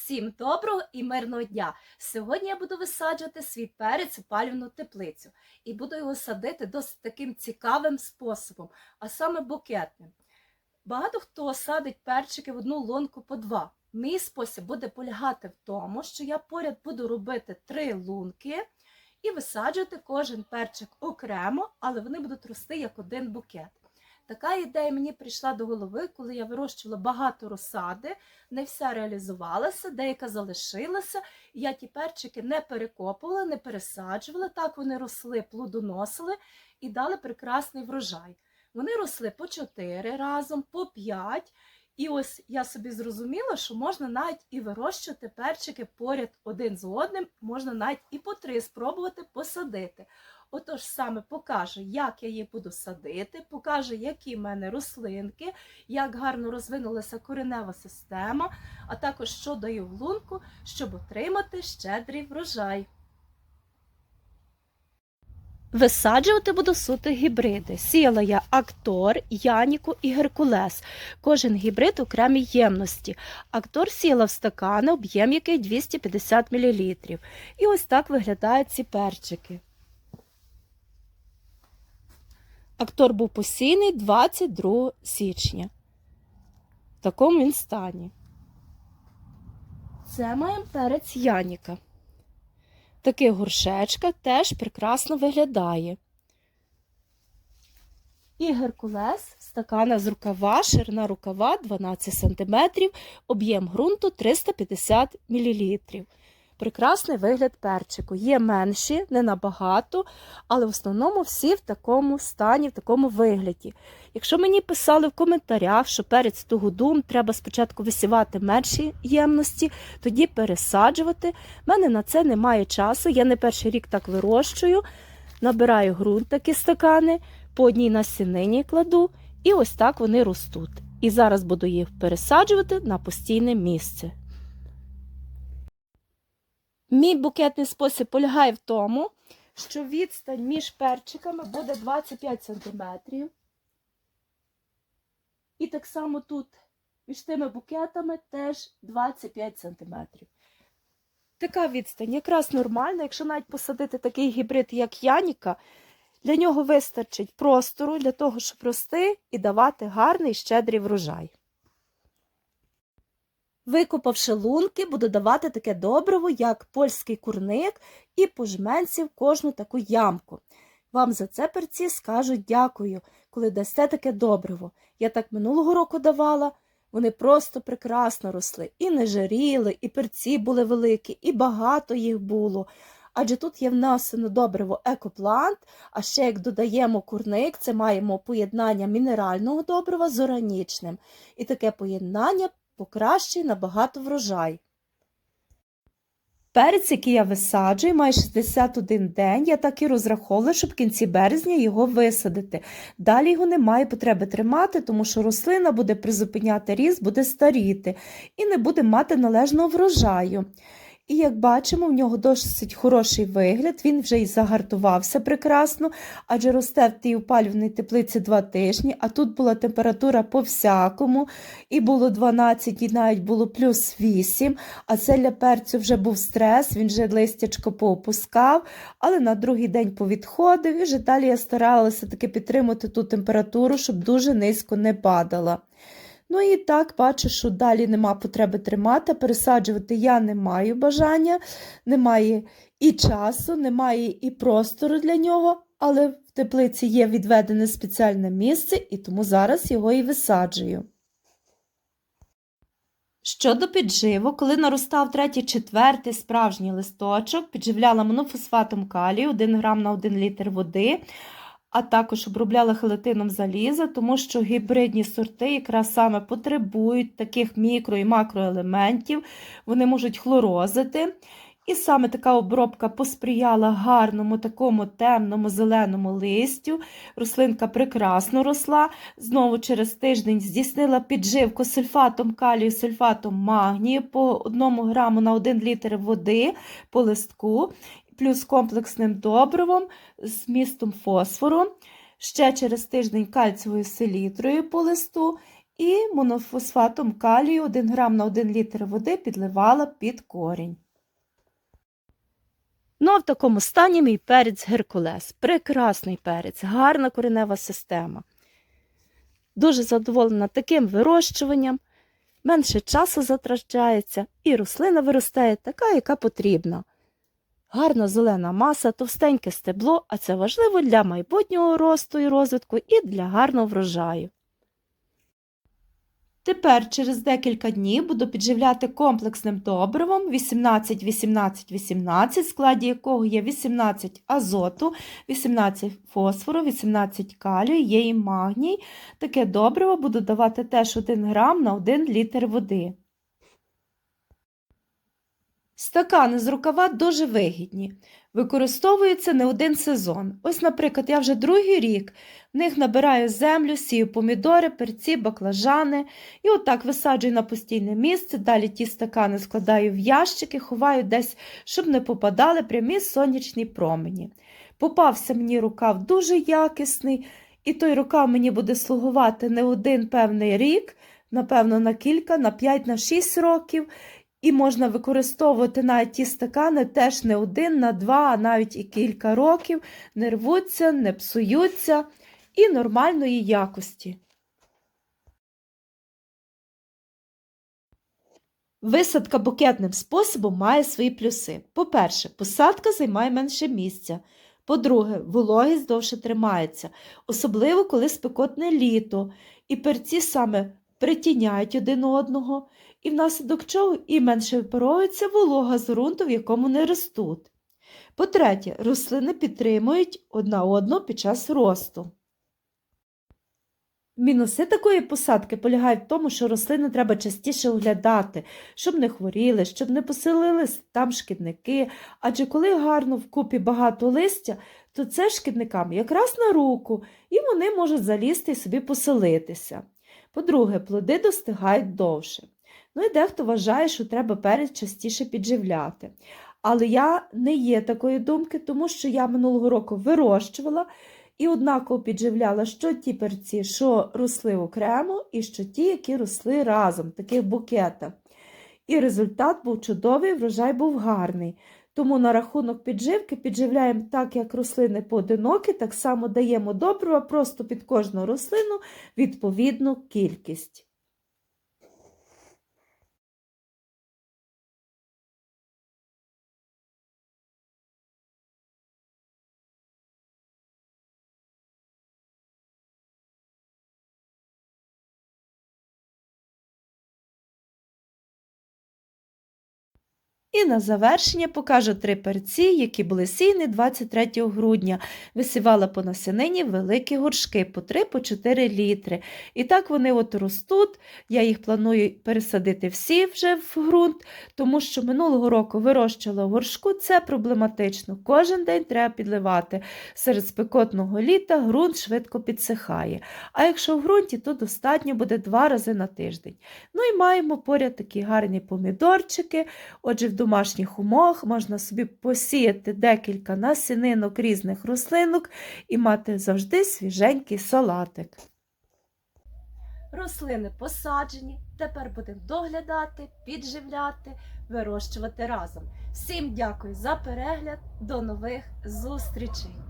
Всім доброго і мирного дня! Сьогодні я буду висаджувати свій перець у палівну теплицю і буду його садити досить таким цікавим способом, а саме букетним. Багато хто садить перчики в одну лунку по два. Мій спосіб буде полягати в тому, що я поряд буду робити три лунки і висаджувати кожен перчик окремо, але вони будуть рости як один букет. Така ідея мені прийшла до голови, коли я вирощувала багато розсади, не вся реалізувалася, деяка залишилася. Я ті перчики не перекопувала, не пересаджувала. Так вони росли, плодоносили і дали прекрасний врожай. Вони росли по 4 разом, по 5. І ось я собі зрозуміла, що можна навіть і вирощувати перчики поряд один з одним, можна навіть і по три спробувати посадити. Отож, саме покажу, як я її буду садити, покажу, які в мене рослинки, як гарно розвинулася коренева система, а також що даю в лунку, щоб отримати щедрий врожай. Висаджувати буду суто гібриди. Сіяла я Актор, Яніку і Геркулес. Кожен гібрид окремій ємності. Актор сіяла в стакани, об'єм який 250 мл. І ось так виглядають ці перчики. Актор був посійний 22 січня. В такому він стані. Це маємо перець Яніка. Такий горшечка теж прекрасно виглядає. І геркулес стакана з рукава, ширина рукава 12 см, об'єм ґрунту 350 мл. Прекрасний вигляд перчику. Є менші, не набагато, але в основному всі в такому стані, в такому вигляді. Якщо мені писали в коментарях, що перець тугодум треба спочатку висівати менші ємності, тоді пересаджувати. в мене на це немає часу. Я не перший рік так вирощую. Набираю ґрунт такі стакани, по одній насінині кладу, і ось так вони ростуть. І зараз буду їх пересаджувати на постійне місце. Мій букетний спосіб полягає в тому, що відстань між перчиками буде 25 см. І так само тут між тими букетами теж 25 см. Така відстань якраз нормальна, якщо навіть посадити такий гібрид, як Яніка, для нього вистачить простору для того, щоб рости і давати гарний щедрий врожай. Викопавши лунки, буду давати таке добриво, як польський курник, і пожменці в кожну таку ямку. Вам за це перці скажуть дякую, коли дасте таке добриво. Я так минулого року давала, вони просто прекрасно росли, і не жаріли, і перці були великі, і багато їх було. Адже тут є внесено добриво екоплант, а ще як додаємо курник, це маємо поєднання мінерального добрива з органічним. І таке поєднання покращує набагато врожай. Перець, який я висаджую, має 61 день. Я так і розраховую, щоб в кінці березня його висадити. Далі його немає потреби тримати, тому що рослина буде призупиняти ріст, буде старіти і не буде мати належного врожаю. І як бачимо, в нього досить хороший вигляд, він вже й загартувався прекрасно, адже росте в тій опалюваній теплиці два тижні, а тут була температура по всякому, і було 12, і навіть було плюс 8, а це для перцю вже був стрес, він вже листячко поопускав, але на другий день повідходив, і вже далі я старалася таки підтримати ту температуру, щоб дуже низько не падала. Ну і так, бачу, що далі нема потреби тримати, пересаджувати я не маю бажання, немає і часу, немає і простору для нього, але в теплиці є відведене спеціальне місце, і тому зараз його і висаджую. Щодо підживу, коли наростав третій, четвертий справжній листочок, підживляла монофосфатом калію 1 грам на 1 літр води, а також обробляла хелатином заліза, тому що гібридні сорти якраз саме потребують таких мікро і макроелементів, вони можуть хлорозити. І саме така обробка посприяла гарному, такому темному зеленому листю. Рослинка прекрасно росла. Знову через тиждень здійснила підживку сульфатом калію, сульфатом магнію по 1 граму на 1 літр води по листку плюс комплексним добривом з містом фосфору, ще через тиждень кальцієвою селітрою по листу. і монофосфатом калію 1 грам на 1 літр води підливала під корінь. Ну, а в такому стані мій перець Геркулес. Прекрасний перець, гарна коренева система. Дуже задоволена таким вирощуванням, менше часу затрачається, і рослина виростає така, яка потрібна. Гарна зелена маса, товстеньке стебло, а це важливо для майбутнього росту і розвитку і для гарного врожаю. Тепер через декілька днів буду підживляти комплексним добривом 18-18-18, в складі якого є 18 азоту, 18 фосфору, 18 калію, є і магній. Таке добриво буду давати теж 1 грам на 1 літр води. Стакани з рукава дуже вигідні. Використовуються не один сезон. Ось, наприклад, я вже другий рік в них набираю землю, сію помідори, перці, баклажани і отак висаджую на постійне місце. Далі ті стакани складаю в ящики, ховаю десь, щоб не попадали прямі сонячні промені. Попався мені рукав дуже якісний, і той рукав мені буде слугувати не один певний рік, напевно, на кілька, на 5, на 6 років. І можна використовувати навіть ті стакани теж не один, на два, а навіть і кілька років, не рвуться, не псуються і нормальної якості. Висадка букетним способом має свої плюси. По-перше, посадка займає менше місця. По-друге, вологість довше тримається, особливо коли спекотне літо, і перці саме притіняють один одного, і внаслідок чого і менше випаровується волога з ґрунту, в якому не ростуть. По-третє, рослини підтримують одна одну під час росту. Мінуси такої посадки полягають в тому, що рослини треба частіше оглядати, щоб не хворіли, щоб не поселились там шкідники, адже коли гарно вкупі багато листя, то це шкідникам якраз на руку, і вони можуть залізти і собі поселитися. По-друге, плоди достигають довше. Ну і дехто вважає, що треба перець частіше підживляти. Але я не є такої думки, тому що я минулого року вирощувала і однаково підживляла що ті перці, що росли окремо, і що ті, які росли разом, в таких букетах. І результат був чудовий, врожай був гарний. Тому на рахунок підживки підживляємо так, як рослини поодинокі, так само даємо добрива просто під кожну рослину відповідну кількість. І на завершення покажу три перці, які були сіяні 23 грудня. Висівала по насенині великі горшки по 3-4 літри. І так вони от ростуть. Я їх планую пересадити всі вже в ґрунт, тому що минулого року вирощувала горшку, це проблематично. Кожен день треба підливати. Серед спекотного літа ґрунт швидко підсихає. А якщо в ґрунті, то достатньо буде два рази на тиждень. Ну і маємо поряд такі гарні помідорчики. Отже, в домашніх умовах можна собі посіяти декілька насінинок різних рослинок і мати завжди свіженький салатик. Рослини посаджені, тепер будемо доглядати, підживляти, вирощувати разом. Всім дякую за перегляд, до нових зустрічей!